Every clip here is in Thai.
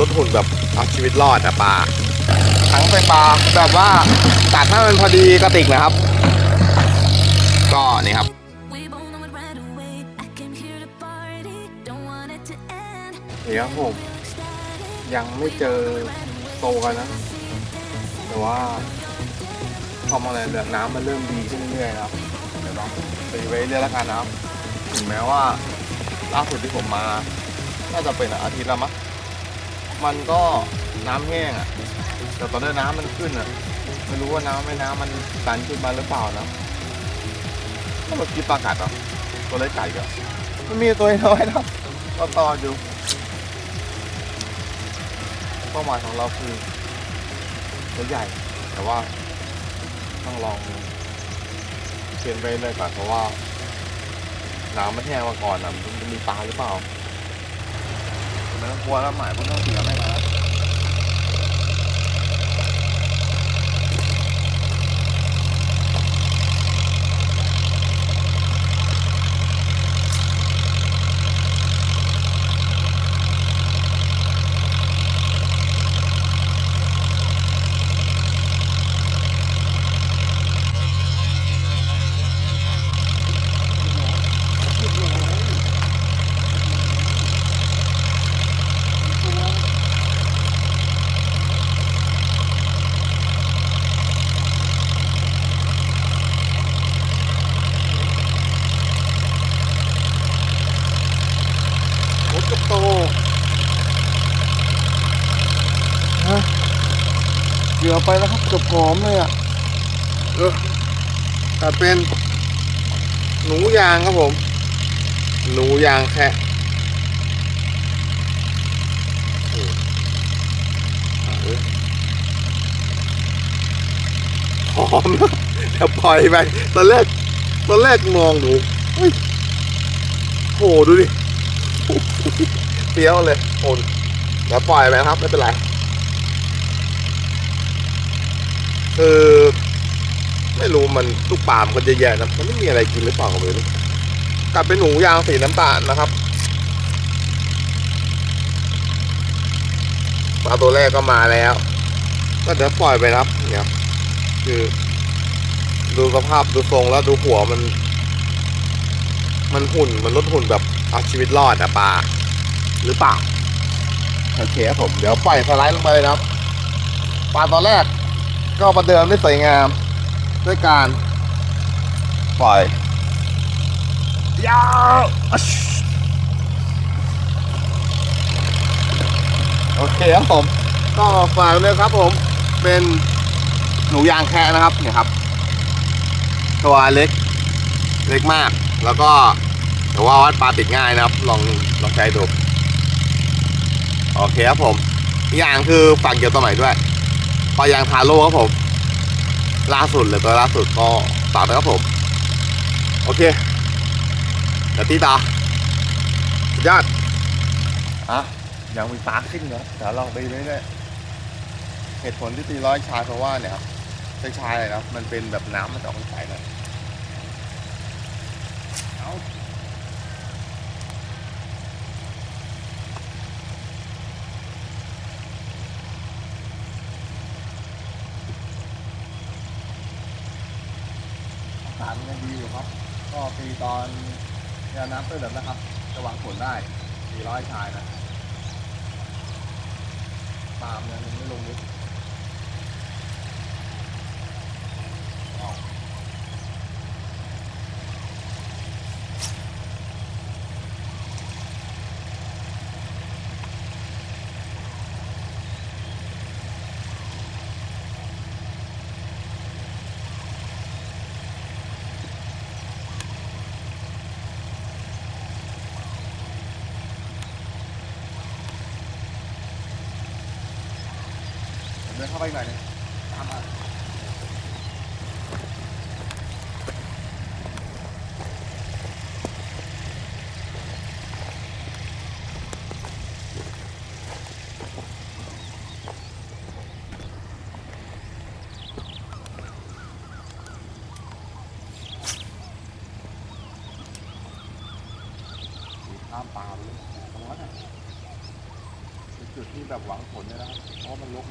ลดหุ่นแบบเอาชีวิตรอดอะปลาทั้งเป็นปลาแบบว่าตัดให้มันพอดีกระติกนะครับ ก็นี่ครับ We both know it right away. I came here to party, don't want it to end. นี่ครับผม We look static, ยังไม่เจอโตกันนะ แต่ว่าพอมาเลยแบบน้ำมันเริ่มดีขึ้นเรื่อยๆนะครับเดี๋ยวลองตีไว้เรื่อยแล้วกันนะครับ ถึงแม้ว่าล่าสุดที่ผมมา น่าจะเป็นอาทิตย์ละมั้ง มันก็น้ำแห้งอะ แต่ตอนนี้น้ำมันขึ้นอะ ไม่รู้ว่าน้ำไม่น้ำมันดันขึ้นมาหรือเปล่านะถ้าเมื่อกี้ปลากัดเหรอตัวเล็กไก่ก็มันมีตัวน้อยนะก็ตอนอยู่เป้าหมายของเราคือตัวใหญ่ แต่ว่าต้องลองเชียนไปเลยก่อนเพราะว่าน้ำมันแห้งมาก่อนอะมันจะมีปลาหรือเปล่า ไม่ต้องกลัวแล้วหมายพวกนต้องเสียไม่มาโอ้กระโตฮะเหยื่อไปแล้วครับเกื อบหอมเลยอะเออแต่เป็น หนูยางครับผม หนูยางแค่โอ้เออหอมนะเดี๋ยวปล่อยไป ตอนแรก ตอนแรกมองดูเฮ้โหดูดิเปรี้ยวเลยโอนเดี๋ยวปล่อยไปครับ ไม่เป็นไร คือไม่รู้มันลูกปลามนก็จะแย่ๆนะมันไม่มีอะไรกินหรือเปล่าก็ไม่รู้กลับเป็นหนูยางสีน้ำตาลนะครับปลาตัวแรกก็มาแล้ว ก็เดี๋ยวปล่อยไปครับเนี่ยคือ ดูสภาพดูทรงแล้วดูหัวมัน มันหุ่นมันลดหุ่นแบบเอาชีวิตรอดอะปลาหรือเปล่าโอเคครับผมเดี๋ยวปล่อยสไลด์ลงไปเลยนะครับปลาตอนแรก ก็ประเดิมได้สวยงาม ด้วยการปล่อยยาวอัชโอเคครับผม ก็ฝากเลยครับผม เป็นหนูยางแคะนะครับเนี่ยครับ ตัวเล็กเล็กมาก แล้วก็แต่ว่าวัดปลาติดง่ายนะครับ ลองลองใช้ดู โอเคครับผมอีกอย่างคือฝากเกี่ยวตัวใหม่ด้วย ปลายางทาโร่ครับผม ล่าสุดเลยตัวล่าสุดก็ฝากนะครับผม โอเคเดี๋ยวตีตาสุดยอดอะยังมีปลาขึ้นเนาะเดี๋ยวลองไปเรื่อยๆเหตุผลที่ตีร้อยชายเพราะว่าเนี่ยครับใช้ชายเลยนะมันเป็นแบบน้ำมันจะออกใสหน่อย สากาศมันยังดีอยู่ครับ ก็ตีตอนยาน้ำตื้นแบบนะครับ จะหวังผลได้400ชายนะตามเนี่ยมันไม่ลงลึก เดินเข้าไปหน่อยนึงตามมาข้ามป่าไปเลยตรงนั้นน่ะเป็นจุดที่แบบหวังผลเลยนะครับเพราะมันลก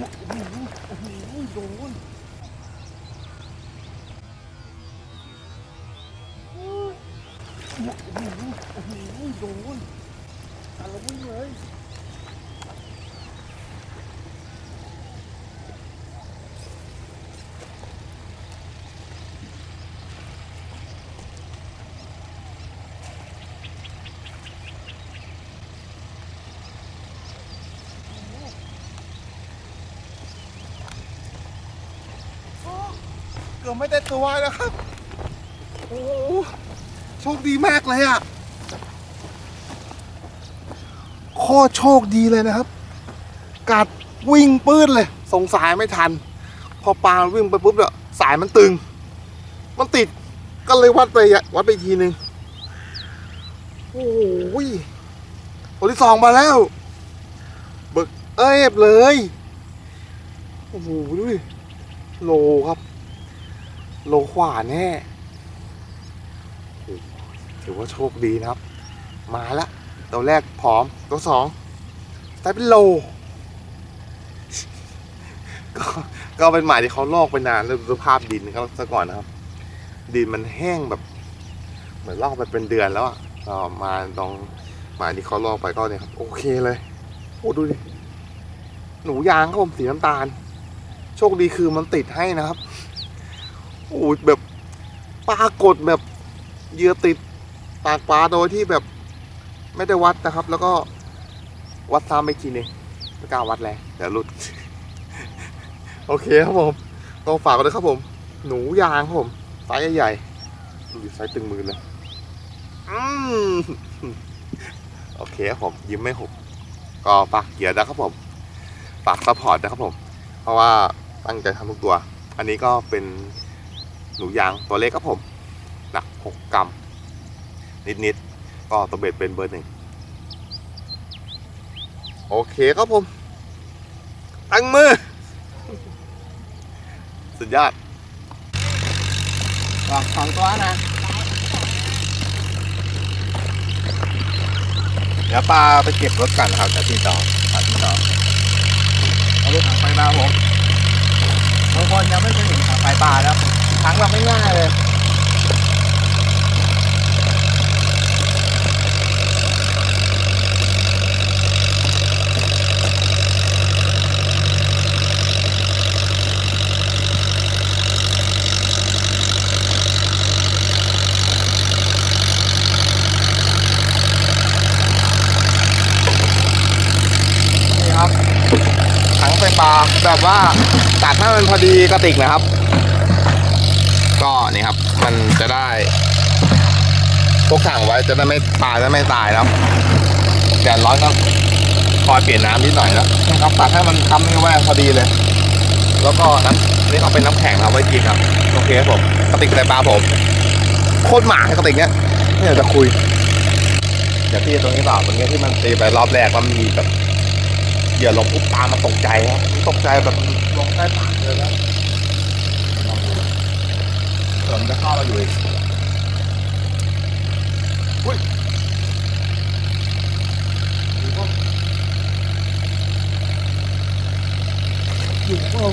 มา เ กือบไม่ได้ตัวนะครับ โอ้โหโชคดีมากเลยอะโคตรโชคดีเลยนะครับ กัดวิ่งปื้นเลย สงสายไม่ทัน พอปลาวิ่งไปปุ๊บเนี่ยสายมันตึง มันติดก็เลยวัดไปวัดไปทีหนึ่งโอ้โหตัวที่สองมาแล้วเบิกเอ้ยเลย โอ้โหดูดิโลครับ โลขวาแน่ถือว่าโชคดีนะครับ มาละตัวแรกผอมตัวสองได้เป็นโล ก็ก็เป็นหมายที่เขาลอกไปนานแล้วสภาพดินเขาซะก่อนนะครับ ดินมันแห้งแบบ เหมือนลอกไปเป็นเดือนแล้วอะก็มาตรงหมายที่เขาลอกไปก็เนี่ยครับ โอเคเลยโอ้ดูดิหนูยางครับผมสีน้ำตาล โชคดีคือมันติดให้นะครับ โอ้ยแบบปลากดแบบเหยื่อติดปากปลาโดยที่แบบไม่ได้วัดนะครับ แล้วก็วัดซ้ำไปทีนึงไม่กล้าวัดแรงเดี๋ยวหลุด โอเคครับผมก็ฝากกันด้วยครับผม หนูยางครับผมไซส์ใหญ่ๆดูดิไซส์ตึงมือเลยอืมโอเคครับผมยิ้มไม่หุบก็ฝากเหยื่อนะครับผมฝากซัพพอร์ตนะครับผม เพราะว่าตั้งใจทำทุกตัว อันนี้ก็เป็น หนูยางตัวเล็กครับผม หนัก 6 กรัม นิดๆก็ตัวเบ็ดเป็นเบอร์หนึ่งโอเคครับผม ตั้งมือ สุดยอดสองตัวนะเดี๋ยวปลาไปเก็บรถกันนะครับจะที่ต่อปลาที่ต่อเอาลูกถังไฟมาผมบางคนยังไม่เคยเห็นถังไฟปลาแล้ว ถังเราไม่ง่ายเลยนี่ครับถังไฟปลาแบบว่าตัดให้มันพอดีกระติกนะครับ นี่ครับ มันจะได้พกถังไว้จะได้ไม่ปลาจะไม่ตายแล้วแดดร้อนก็คอยเปลี่ยนน้ำนิดหน่อยนะนะครับตัดให้มันทำให้แว่พอดีเลย แล้วก็น้ำนี่เขาเป็นน้ำแข็งนะครับไว้กินครับโอเคครับผมกระติกใส่ปลาผมโคตรหมากระติกเนี้ยไม่อยากจะคุยอย่าที่ตรงนี้เปล่าตรงนี้ที่มันตีไปรอบแรกมันมีแบบเหยื่อลงปุ๊บปลามันตกใจครับตกใจแบบลงใต้ปากเลยนะ จะเข้ามาอยู่อีกอุ้ยอยู่เปล่า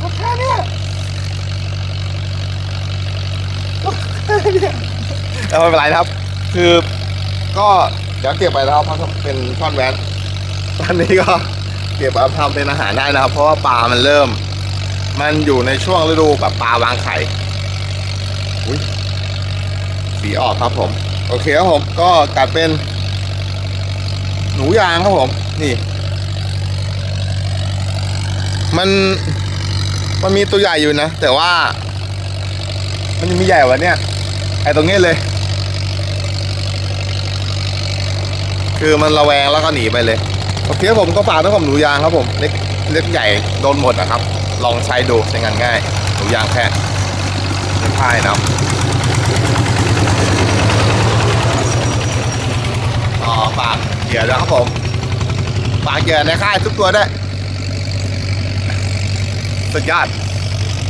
โอเคเนี่ยโอเคเนี่ยแต่ไม่เป็นไรนะครับ คือก็เดี๋ยวเก็บไปแล้วเพราะเป็นช่อนแวนตอนนี้ก็ ก็บเอาทำเป็นอาหารได้นะครับ เพราะว่าปลามันเริ่ม มันอยู่ในช่วงฤดูแบบปลาวางไข่อุ้ยสีออกครับผม โอเคครับผมก็กัดเป็น หนูยางครับผมนี่ มันมันมีตัวใหญ่อยู่นะ แต่ว่า มันยังมีใหญ่กว่าเนี้ยไอ้ตรงนี้เลย คือมันระแวงแล้วก็หนีไปเลย อเคผมก็ฝากด้วยผมหนูยางครับผมเล็กเล็กใหญ่โดนหมดนะครับ ลองใช้ดูใช้งานง่ายหนูยางแค่ไม่พ่ายนะครับต่อฝากเหยื่อด้วยครับผมฝากเหยื่อในค่ายทุกตัวได้สุดยอด